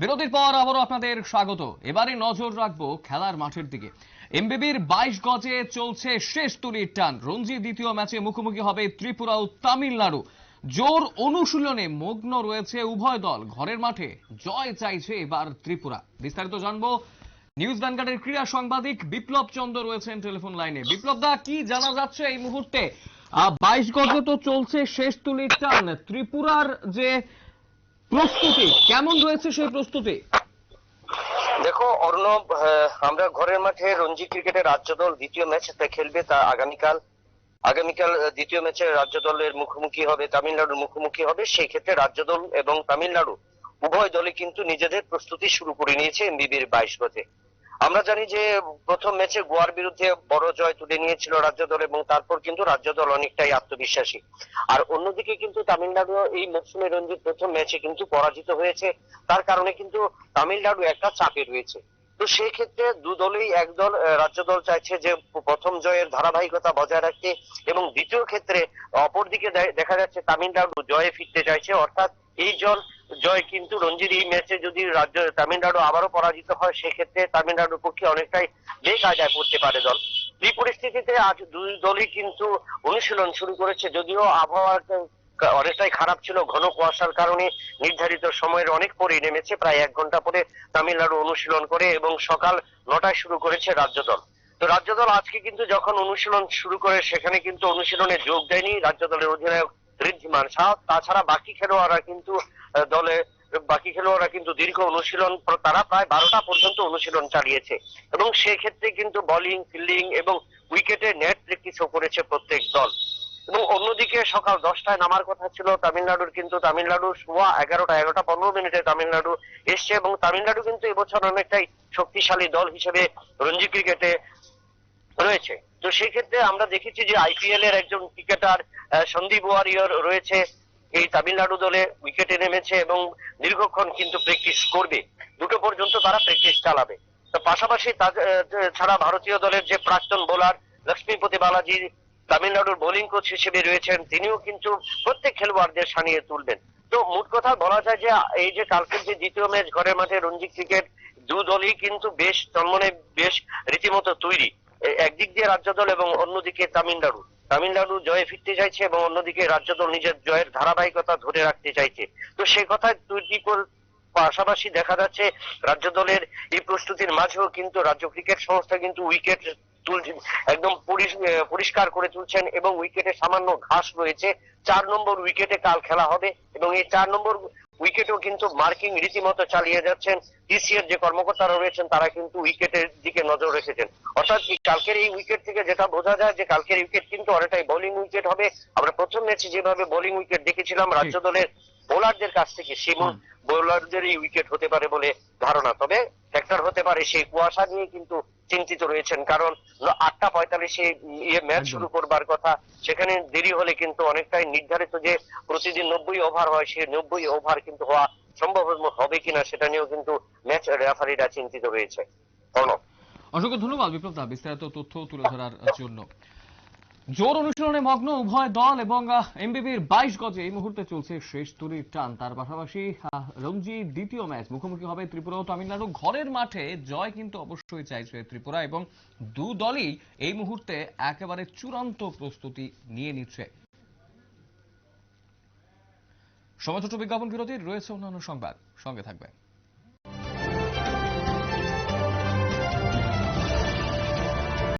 বিরতির পর আবারও আপনাদের স্বাগত। এবারে নজর রাখব খেলার মাঠের দিকে। এমবিবির বাইশ গজে চলছে শেষ তুলির টান। রঞ্জি দ্বিতীয় ম্যাচে মুখোমুখি হবে ত্রিপুরা ও তামিলনাড়ু। জোর অনুশীলনে মগ্ন রয়েছে উভয় দল। ঘরের মাঠে জয় চাইছে এবার ত্রিপুরা। বিস্তারিত জানব নিউজ ভ্যানগার্ডের ক্রীড়া সাংবাদিক বিপ্লব চন্দ্র রয়েছেন টেলিফোন লাইনে। বিপ্লব দা, কি জানা যাচ্ছে এই মুহূর্তে? বাইশ গজে তো চলছে শেষ তুলির টান। ত্রিপুরার যে প্রস্তুতি, কেমন রয়েছে সেই প্রস্তুতি? দেখো, অর্ণব আমরা ঘরের মাঠে রঞ্জি ক্রিকেটের রাজ্য দল দ্বিতীয় ম্যাচ খেলবে তা আগামীকাল। আগামীকাল দ্বিতীয় ম্যাচে রাজ্য দলের মুখোমুখি হবে, তামিলনাড়ুর মুখোমুখি হবে। সেই ক্ষেত্রে রাজ্য দল এবং তামিলনাড়ু উভয় দলই কিন্তু নিজেদের প্রস্তুতি শুরু করে নিয়েছে এমবিবির বাইশ গজে আমরা জানি যে প্রথম ম্যাচে গোয়ার বিরুদ্ধে বড় জয় তুলে নিয়েছিল রাজ্য দল এবং তারপর কিন্তু রাজ্য দল অনেকটাই আত্মবিশ্বাসী। আর অন্যদিকে কিন্তু তামিলনাড়ু এই মৌসুমে রঞ্জিত প্রথম ম্যাচে কিন্তু পরাজিত হয়েছে। তার কারণে কিন্তু তামিলনাড়ু একটা চাপে রয়েছে। তো সেই ক্ষেত্রে দু দলই একদল রাজ্য দল চাইছে যে প্রথম জয়ের ধারাবাহিকতা বজায় রাখতে এবং দ্বিতীয় ক্ষেত্রে অপরদিকে দেখা যাচ্ছে তামিলনাড়ু জয়ে ফিরতে চাইছে। অর্থাৎ এই জল জয় কিন্তু রঞ্জির এই ম্যাচে যদি রাজ্য তামিলনাড়ু আবারও পরাজিত হয়, সেক্ষেত্রে তামিলনাড়ুর পক্ষে অনেকটাই বেকায়দায় পড়তে পারে দল। এই পরিস্থিতিতে আজ দুই দলই কিন্তু অনুশীলন শুরু করেছে, যদিও আবহাওয়া অনেকটাই খারাপ ছিল, ঘন কুয়াশার কারণে নির্ধারিত সময়ের অনেক পরে নেমেছে, প্রায় এক ঘণ্টা পরে তামিলনাড়ু অনুশীলন করে এবং সকাল নটায় শুরু করেছে রাজ্য দল। তো রাজ্য দল আজকে কিন্তু যখন অনুশীলন শুরু করে, সেখানে কিন্তু অনুশীলনে যোগ দেয়নি রাজ্য দলের অধিনায়ক ঋদ্ধিমান শাহ তাছাড়া বাকি খেলোয়াড়রা কিন্তু দলে বাকি খেলোয়াড়রা কিন্তু দীর্ঘ অনুশীলন, তারা প্রায় বারোটা পর্যন্ত অনুশীলন চালিয়েছে। এবং সেক্ষেত্রে কিন্তু বোলিং ফিল্ডিং এবং উইকেটে নেট প্র্যাকটিসও করেছে প্রত্যেক দল। এবং অন্যদিকে সকাল দশটায় নামার কথা ছিল, তামিলনাড়ুর কিন্তু তামিলনাড়ু সোয়া এগারোটা এগারোটা পনেরো মিনিটে তামিলনাড়ু এসছে এবং তামিলনাড়ু কিন্তু এবছর অনেকটাই শক্তিশালী দল হিসেবে রঞ্জি ক্রিকেটে রয়েছে। তো সেই ক্ষেত্রে আমরা দেখেছি যে আইপিএল এর একজন ক্রিকেটার সন্দীপ ওয়ারিয়র রয়েছে। এই তামিলনাড়ু দলে উইকেটে নেমেছে এবং দীর্ঘক্ষণ কিন্তু প্র্যাকটিস করবে। দুটো পর্যন্ত তারা প্র্যাকটিস চালাবে। তো পাশাপাশি ছাড়া ভারতীয় দলের যে প্রাক্তন বোলার লক্ষ্মীপতি বালাজি, তামিলনাড়ুর বোলিং কোচ হিসেবে রয়েছেন, তিনিও কিন্তু প্রত্যেক খেলোয়াড়দের সানিয়ে তুলবেন। তো মোট কথা বলা যায় যে, এই যে কালকের যে দ্বিতীয় ম্যাচ ঘরের মাঠে রঞ্জি ক্রিকেট দু দলই কিন্তু বেশ তন্মনে বেশ রীতিমতো তৈরি। একদিক দিয়ে রাজ্য দল এবং অন্যদিকে তামিলনাড়ু। তামিলনাড়ু জয়ে ফিরতে চাইছে এবং অন্যদিকে রাজ্য দল নিজের জয়ের ধারাবাহিকতা ধরে রাখতে চাইছে। তো সে দুই কর- পাশাপাশি দেখা যাচ্ছে, রাজ্য দলের এই প্রস্তুতির মাঝেও কিন্তু রাজ্য ক্রিকেট সংস্থা কিন্তু উইকেট তুলছেন একদম পরিষ্কার করে তুলছেন এবং উইকেটে সামান্য ঘাস রয়েছে। চার নম্বর উইকেটে কাল খেলা হবে এবং এই চার নম্বর উইকেটও কিন্তু মার্কিং রীতিমতো চালিয়ে যাচ্ছেন। ডিসিএর যে কর্মকর্তারা রয়েছেন তারা কিন্তু উইকেটের দিকে নজর রেখেছেন। অর্থাৎ কালকের এই উইকেট থেকে যেটা বোঝা যায় যে কালকের উইকেট কিন্তু অনেকটাই বোলিং উইকেট হবে। আমরা প্রথম ম্যাচে যেভাবে বোলিং উইকেট দেখেছিলাম রাজ্য দলের বোলারদের কাছ থেকে সেই বোলারদের এই উইকেট হতে পারে বলে ধারণা। তবে ফ্যাক্টর হতে পারে সেই কুয়াশা নিয়ে কিন্তু চিন্তিত রয়েছেন কারণ আটটা পঁয়তাল্লিশে ইয়ে ম্যাচ শুরু করবার কথা সেখানে দেরি হলে কিন্তু অনেকটাই নির্ধারিত যে প্রতিদিন নব্বই ওভার হয় সেই নব্বই ওভার কিন্তু হওয়া সম্ভব হবে কিনা সেটা নিয়েও কিন্তু ম্যাচ রেফারিরা চিন্তিত রয়েছে। অসংখ্য ধন্যবাদ বিপ্লব দা বিস্তারিত তথ্য তুলে ধরার জন্য। জোর অনুশীলনে মগ্ন উভয় দল এবং এমবিবির বাইশ গজে এই মুহূর্তে চলছে শেষ তুরির টান। তার পাশাপাশি রঞ্জি দ্বিতীয় ম্যাচ, মুখোমুখি হবে ত্রিপুরা ও তামিলনাড়ু। ঘরের মাঠে জয় কিন্তু অবশ্যই চাইছে ত্রিপুরা এবং দু দলই এই মুহূর্তে একেবারে চূড়ান্ত প্রস্তুতি নিয়ে নিচ্ছে। সময় ছোট বিজ্ঞাপন বিরতির, রয়েছে অন্যান্য সংবাদ। সঙ্গে থাকবে